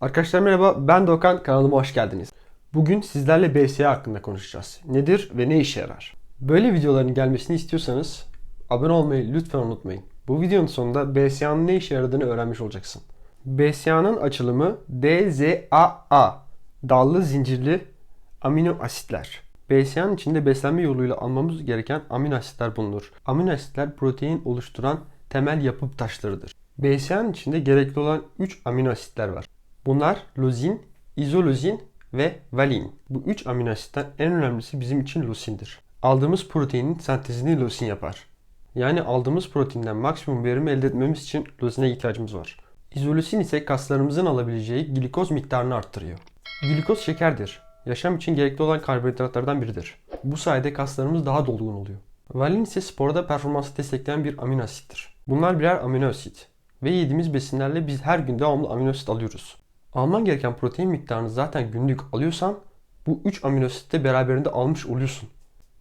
Arkadaşlar merhaba ben Doğukan kanalıma hoş geldiniz. Bugün sizlerle BSA hakkında konuşacağız. Nedir ve ne işe yarar? Böyle videoların gelmesini istiyorsanız abone olmayı lütfen unutmayın. Bu videonun sonunda BSA'nın ne işe yaradığını öğrenmiş olacaksın. BSA'nın açılımı DZAA dallı zincirli amino asitler. BSA'nın içinde beslenme yoluyla almamız gereken amino asitler bulunur. Amino asitler protein oluşturan temel yapı taşlarıdır. BSA'nın içinde gerekli olan 3 amino asitler var. Bunlar lozin, izolozin ve valin. Bu 3 amino asitten en önemlisi bizim için losindir. Aldığımız proteinin sentezini losin yapar. Yani aldığımız proteinden maksimum verimi elde etmemiz için losine ihtiyacımız var. İzolosin ise kaslarımızın alabileceği glikoz miktarını arttırıyor. Glikoz şekerdir. Yaşam için gerekli olan karbonhidratlardan biridir. Bu sayede kaslarımız daha dolgun oluyor. Valin ise sporda performansı destekleyen bir amino asittir. Bunlar birer amino asit. Ve yediğimiz besinlerle biz her gün devamlı amino asit alıyoruz. Alman gereken protein miktarını zaten günlük alıyorsan bu 3 amino asiti de beraberinde almış oluyorsun.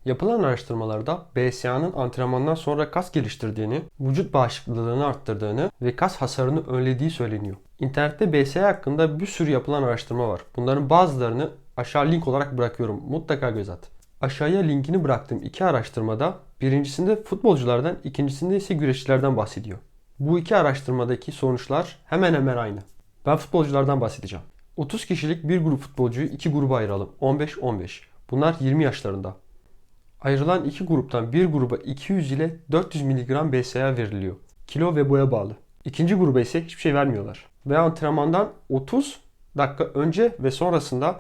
Yapılan araştırmalarda BCA'nın antrenmandan sonra kas geliştirdiğini, vücut bağışıklılığını arttırdığını ve kas hasarını önlediği söyleniyor. İnternette BCA hakkında bir sürü yapılan araştırma var. Bunların bazılarını aşağı link olarak bırakıyorum. Mutlaka göz at. Aşağıya linkini bıraktığım iki araştırmada birincisinde futbolculardan, ikincisinde ise güreşçilerden bahsediyor. Bu iki araştırmadaki sonuçlar hemen hemen aynı. Ben futbolculardan bahsedeceğim. 30 kişilik bir grup futbolcuyu iki gruba ayıralım. 15-15. Bunlar 20 yaşlarında. Ayrılan iki gruptan bir gruba 200 ile 400 mg BCA veriliyor. Kilo ve boya bağlı. İkinci gruba ise hiçbir şey vermiyorlar. Ve antrenmandan 30 dakika önce ve sonrasında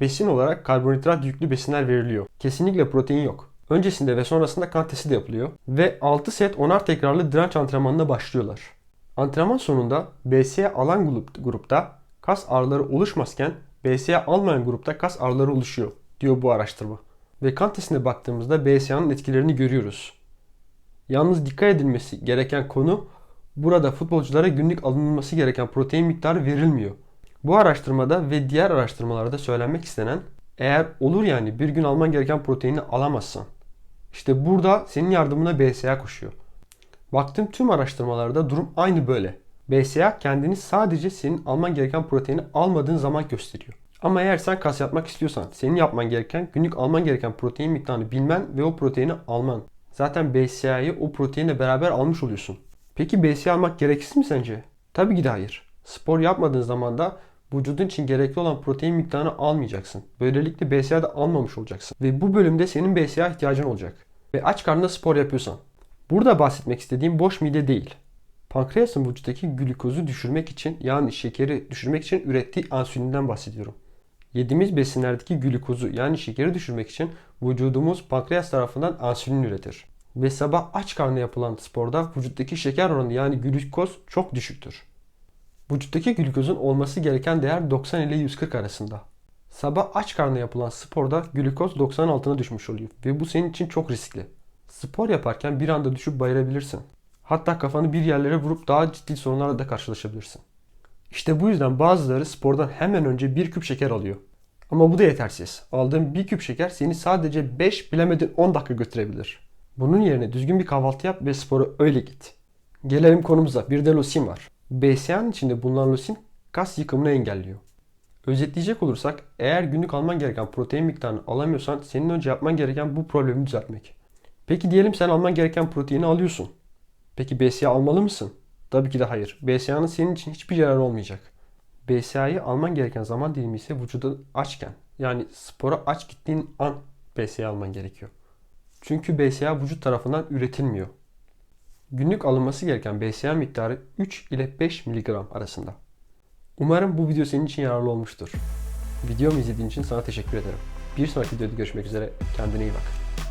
besin olarak karbonhidrat yüklü besinler veriliyor. Kesinlikle protein yok. Öncesinde ve sonrasında kan testi de yapılıyor. Ve 6 set 10'ar tekrarlı direnç antrenmanına başlıyorlar. Antrenman sonunda BCA alan grup, grupta kas ağrıları oluşmazken BCA almayan grupta kas ağrıları oluşuyor diyor bu araştırma. Ve kan testine baktığımızda BCA'nın etkilerini görüyoruz. Yalnız dikkat edilmesi gereken konu burada futbolculara günlük alınması gereken protein miktarı verilmiyor. Bu araştırmada ve diğer araştırmalarda söylenmek istenen eğer olur yani bir gün alman gereken proteini alamazsan işte burada senin yardımına BCA koşuyor. Baktığım tüm araştırmalarda durum aynı böyle. BCA kendini sadece senin alman gereken proteini almadığın zaman gösteriyor. Ama eğer sen kas yapmak istiyorsan senin yapman gereken günlük alman gereken protein miktarını bilmen ve o proteini alman. Zaten BCA'yı o proteinle beraber almış oluyorsun. Peki BCA almak gereksiz mi sence? Tabii ki de hayır. Spor yapmadığın zaman da vücudun için gerekli olan protein miktarını almayacaksın. Böylelikle BCA da almamış olacaksın. Ve bu bölümde senin BCA ihtiyacın olacak. Ve aç karnında spor yapıyorsan. Burada bahsetmek istediğim boş mide değil. Pankreasın vücuttaki glikozu düşürmek için yani şekeri düşürmek için ürettiği ansülinden bahsediyorum. Yediğimiz besinlerdeki glikozu yani şekeri düşürmek için vücudumuz pankreas tarafından ansülin üretir. Ve sabah aç karnına yapılan sporda vücuttaki şeker oranı yani glikoz çok düşüktür. Vücuttaki glikozun olması gereken değer 90 ile 140 arasında. Sabah aç karnına yapılan sporda glikoz 90'ın altına düşmüş oluyor ve bu senin için çok riskli. Spor yaparken bir anda düşüp bayılabilirsin. Hatta kafanı bir yerlere vurup daha ciddi sorunlarla da karşılaşabilirsin. İşte bu yüzden bazıları spordan hemen önce bir küp şeker alıyor. Ama bu da yetersiz. Aldığın bir küp şeker seni sadece 5 bilemedin 10 dakika götürebilir. Bunun yerine düzgün bir kahvaltı yap ve spora öyle git. Gelelim konumuza. Bir de losin var. BCA'nın içinde bulunan losin kas yıkımını engelliyor. Özetleyecek olursak eğer günlük alman gereken protein miktarını alamıyorsan senin önce yapman gereken bu problemi düzeltmek. Peki diyelim sen alman gereken proteini alıyorsun. Peki BCA almalı mısın? Tabii ki de hayır. BCA'nın senin için hiçbir yararı olmayacak. BCA'yı alman gereken zaman dilimi ise vücudun açken yani spora aç gittiğin an BCA alman gerekiyor. Çünkü BCA vücut tarafından üretilmiyor. Günlük alınması gereken BCA miktarı 3 ile 5 mg arasında. Umarım bu video senin için yararlı olmuştur. Videomu izlediğin için sana teşekkür ederim. Bir sonraki videoda görüşmek üzere. Kendine iyi bak.